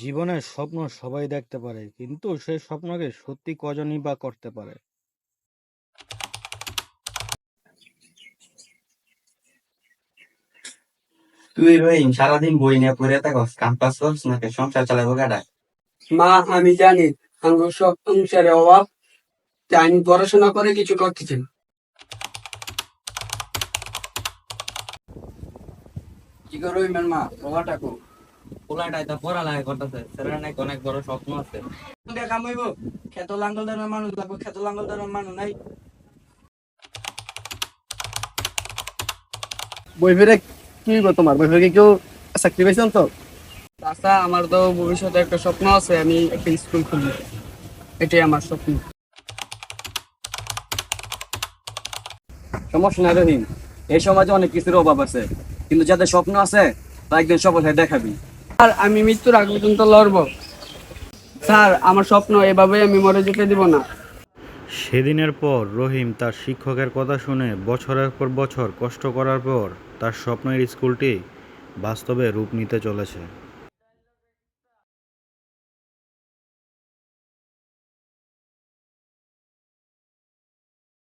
জীবনের স্বপ্ন সবাই দেখতে পারে কিন্তু সেই স্বপ্নকে সত্যি কজনই বা করতে পারে? তুই রহিম সারাদিন বই নিয়ে পড়ে থাকস ক্যাম্পাস করস নাকি সংসার চালাবো গাডা মা আমি জানি আমার সব সংসারে অভাব। তাই আমি পড়াশোনা করে কিছু করতেছি না। কি করো মা? বাবাটা কো পোলাটাই তো পড়ালেখা করতেছে সেটা নাকি অনেক বড় স্বপ্ন আছে। কামাইবো খেত লাঙ্গল ধরার মানুষ লাগবে খেত লাঙ্গল ধরার মানুষ নাই। বই ফিরে কি হইব তোমার? বই ফিরে কেউ চাকরি পাইছেন তো? চাচা আমার তো ভবিষ্যতে একটা স্বপ্ন আছে আমি একটা স্কুল খুলবো। এটাই আমার স্বপ্ন। সমস্যা নাই রহিম। এই সমাজে অনেক কিছুর অভাব আছে। কিন্তু যাদের স্বপ্ন আছে তা একদিন সফল হয়ে দেখাবি। আর আমি মৃত্যুর আগ পর্যন্ত লড়ব। স্যার, আমার স্বপ্ন এভাবে আমি মরে যেতে দিব না। সেদিনের পর রহিম তার শিক্ষকের কথা শুনে বছরের পর বছর কষ্ট করার পর তার স্বপ্নের স্কুলটি বাস্তবে রূপ নিতে চলেছে।